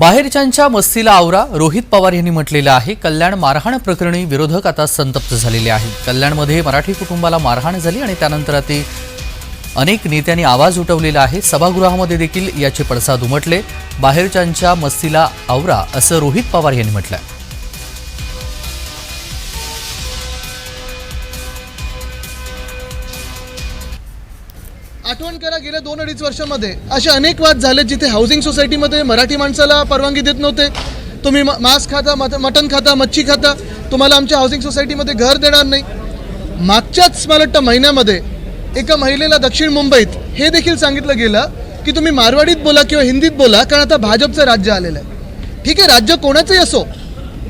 बाहेरच्यांच्या मस्तीला आवरा रोहित पवार यांनी म्हटलेलं आहे कल्याण मारहाण प्रकरणी विरोधक आता संतप्त झालेले आहेत. कल्याणमध्ये मराठी कुटुंबाला मारहाण झाली आणि त्यानंतर ते अनेक नेत्यांनी आवाज उठवलेला आहे. सभागृहामध्ये देखील याचे पडसाद उमटले. बाहेरच्यांच्या मस्तीला आवरा असं रोहित पवार यांनी म्हटलं आहे आठवण करा गेल्या दोन अडीच वर्षामध्ये असे अनेक वाद झाले जिथे हाऊसिंग सोसायटीमध्ये मराठी माणसाला परवानगी देत नव्हते. तुम्ही मांस खाता मट खाता मच्छी खाता तुम्हाला आमच्या हाऊसिंग सोसायटीमध्ये घर देणार नाही. मागच्याच मला वाटतं महिन्यामध्ये एका महिलेला दक्षिण मुंबईत हे देखील सांगितलं गेलं की तुम्ही मारवाडीत बोला किंवा हिंदीत बोला कारण आता भाजपचं राज्य आलेलं आहे. ठीक आहे राज्य कोणाचंही असो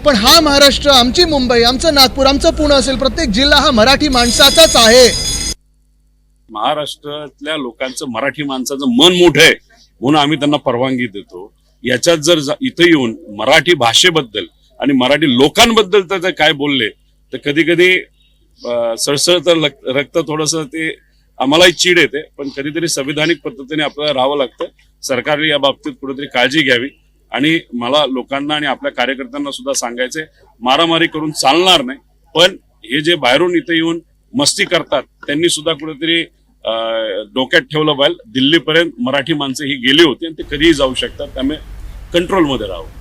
पण हा महाराष्ट्र आमची मुंबई आमचं नागपूर आमचं पुणे असेल प्रत्येक जिल्हा हा मराठी माणसाचाच आहे. महाराष्ट्रातल्या लोकांचं मराठी माणसाचं मन मोठं आहे म्हणून आम्ही त्यांना परवानगी देतो. याच्यात जर इथं येऊन मराठी भाषेबद्दल आणि मराठी लोकांबद्दल तर काय बोलले तर कधी कधी सळसळतं तर रक्त थोडस ते आम्हालाही चीड येते पण कधीतरी संविधानिक पद्धतीने आपल्याला राहावं लागतं. सरकारने या बाबतीत कुठेतरी काळजी घ्यावी. आणि मला लोकांना आणि आपल्या कार्यकर्त्यांना सुद्धा सांगायचंय मारामारी करून चालणार नाही पण हे जे बाहेरून इथे येऊन मस्ती करतात त्यांनी सुद्धा कुठेतरी डोक्यात ठेवलं पाहिजे दिल्लीपर्यंत मराठी माणसं ही गेली होती आणि ते कधीही जाऊ शकतात. त्यामुळे कंट्रोलमध्ये राहावं.